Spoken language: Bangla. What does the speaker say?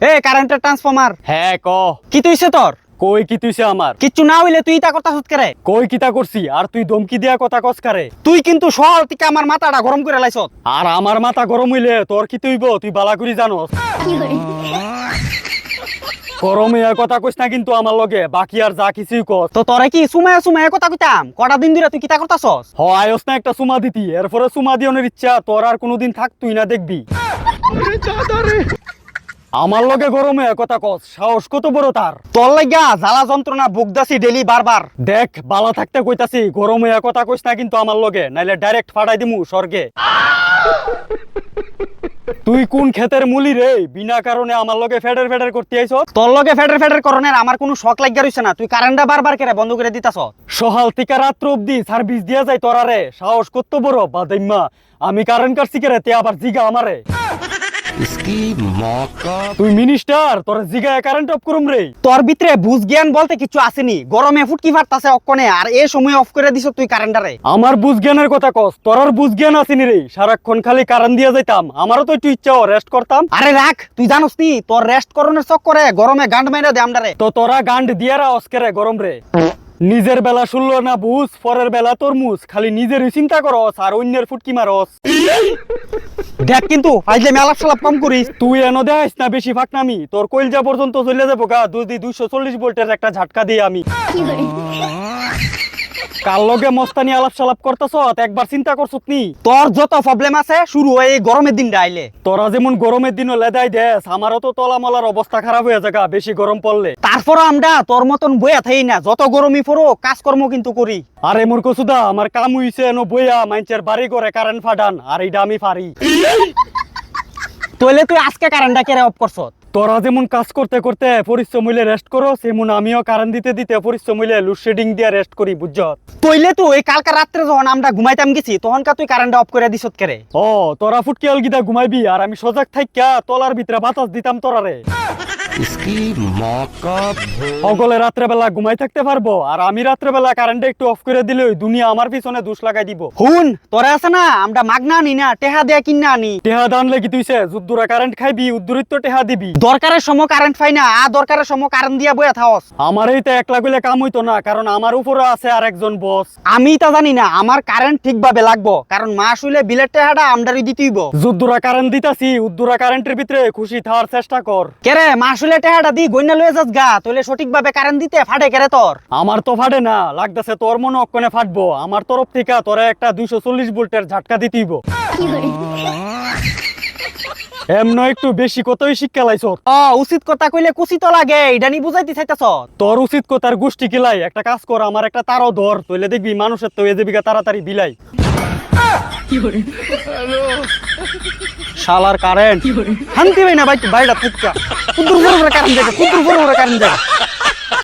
এ কারেন্টের ট্রান্সফরমার হ্যাঁ ক। কি তুইছে তোর? কই কি তুইছে আমার? কিচ্ছু না হইলে তুই তা কথা সুত করে? কই কিতা করছি? আর তুই ধমকি দিয়া কথা কস কারে? তুই কিন্তু সহল থেকে আমার মাথাটা গরম করে লাইছ আর আমার মাথা গরম হইলে তোর কি তুইব? তুই বালা করি জানোস? গরম কথা কইস না কিন্তু আমার লগে বাকি আর যা কিছুই কস। তো তোরে কি সুমায় সুমায় কথা কইতাম? কটা দিন ধরে তুই কিতা করতাছস? হ আয়স না একটা সুমা দিতি। এরপরে সুমা দিওনের ইচ্ছা তোর আর কোনোদিন থাক তুই না দেখবি। আমার লগে গরমে কথা কস, সাহস কত বড় তার? তোর লাগা জ্বালা যন্ত্রণা বুকদাসি ডেলি বারবার। দেখ, বালা থাকতে কইতাছি, গরমে কথা কইস না কিন্তু আমার লগে, নাইলে ডাইরেক্ট ফাটাই দিমু স্বর্গে। তুই কোন ক্ষেতের মুলি রে? বিনা কারণে আমার লগে ফেডার ফেডার করতে আইছস? তোর লগে ফেডার ফেডার করনের আমার কোনো শখ লাগিয়া রইছে না। তুই কারেন্টটা বারবার করে বন্ধ করে দিতাছ সহাল থেকে রাত্র অব্দি সার্ভিস দিয়া যায় তোরারে। সাহস কত বড়, বাদাইম্মা। আমি কারেন্ট কাটছি কেরে, তে আবার জিগা আমারে। তুই মিনিস্টার তোর জিগায় কারেন্ট অফ করুম রে। তোর ভিতরে বুঝ জ্ঞান বলতে কিছু আসেনি। গরমে ফুটকি ফাটতাছে অক্ষণে আর এই সময় অফ করে দিছ তুই কারেন্টারে আমার বুঝ জ্ঞানের কথা কস তোর আর বুঝ জ্ঞান আসেনি রে। সারাক্ষণ খালি কারেন্ট দিয়ে যাইতাম। আমারও তো একটু ইচ্ছা রেস্ট করতাম। আরে রাখ তুই জানোস তোর রেস্ট করনের চক্করে গরমে গান্ড মাইরা দে আমডারে তো তোরা গান্ড দিয়ে রা অস্কেরে গরম রে। নিজের বেলা শুনল না বুঝ পরের বেলা তরমুজ। খালি নিজের চিন্তা করস আর অন্যের ফুটকি মারস। দেখ কিন্তু আজকে মেলা সালাপ কম করিস। তুই এনো দেখাইস না বেশি ফাঁকনামি। তোর কইল যা পর্যন্ত চলে যাব গা। দুই দুইশো চল্লিশ ভোল্টের একটা ঝাটকা দিয়ে আমি। কার লগে মস্তানি আলাপ সালাপ করতেছ একবার চিন্তা করছত নি তোর যত প্রবলেম আছে শুরু হয় এই গরমের দিনটা আইলে তোরা যেমন গরমের দিনও লেদাই দেস আমারও তো তলামলার অবস্থা খারাপ হয়ে যাগা বেশি গরম পড়লে। তারপর আমরা তোর মতন বইয়া থাই না যত গরমই পড়ো কাজকর্ম কিন্তু করি। আরে মূর্খ সুদা আমার কাম হইছে এনো বইয়া মাইনচের বাড়ি করে কারেন্ট ফাটান আর এইটা আমি পারি তইলে তুই আজকে কারেন্টটা কেড়ে অফ করছ তোরা যেমন কাজ করতে করতে পরিশ্রম হইলে রেস্ট করো সেমন আমিও কারণ দিতে দিতে পরিশ্রম হইলে লোডশেডিং দিয়ে রেস্ট করি বুঝছ? তৈলে তো এই কালকে রাত্রে যখন আমরা ঘুমাইতাম গেছি তখন কা তুই কারেন্ট অফ করে দিছত কেরে ও তোরা ফুটকে অলগিদা ঘুমাইবি আর আমি সজাগ থাকিয়া তলার ভিতরে বাতাস দিতাম তোরারে। সকলে রাত্রেবেলা ঘুমাই থাকতে পারব আর আমি রাত্রেবেলা কারেন্টটা একটু অফ করে দিলে দুনিয়া আমার পিছনে দুষ লাগাই দিব। হুন তোরা আছে না? আমরা মাগনা আনি না টেহা দেয়া কিনা আনি। টেহা দান লেগে তুইছে যুদ্ধরা কারেন্ট খাইবি উদ্দুরিত টেহা দিবি। দরকারের সময় কারেন্ট পাই না আ দরকারের সময় কারেন্ট দিয়া থাকস আমার এই তো একলা গুলে কাম হইতো না কারণ আমার উপরে আছে আর একজন বস আমি তা জানি না আমার কারেন্ট ঠিকভাবে লাগবো কারণ মাস হইলে বিলের টেহাটা আমদারি দিতেইব। যুদ্ধরা কারেন্ট দিতাছি উদ্দুরা কারেন্টের ভিতরে খুশি থাকার চেষ্টা কর। কেরে মাস হইলে টেহাটা দি গইনা লয়ে যাস গা সঠিকভাবে কারেন্ট দিতে ফাটে কেরে তোর? আমার তো ফাটে না লাগতেছে তোর মনে অক্ষণে ফাটবো। আমার তরফ থেকে তোরা একটা দুইশো চল্লিশ ভোল্টের ঝাটকা দিতেইব। এমন একটু বেশি কতই শিক্ষা লাইছ? ও উচিত কথা কইলে কুচি তো লাগে এটা নি বুঝাইতে চাইতাছ? তোর উচিত কথার গোষ্ঠী কিলাই একটা কাজ কর আমার একটা তারও ধর তইলে দেখবি মানুষের তো এ দেবিকা তাড়াতাড়ি বিলাই শালার কারেন্ট শান্তি ভাই না ভাই বাইরে থাকা কুদ্দুর বড় কারেন্ট দেখে কুদ্দুর বড় কারেন্ট জায়গা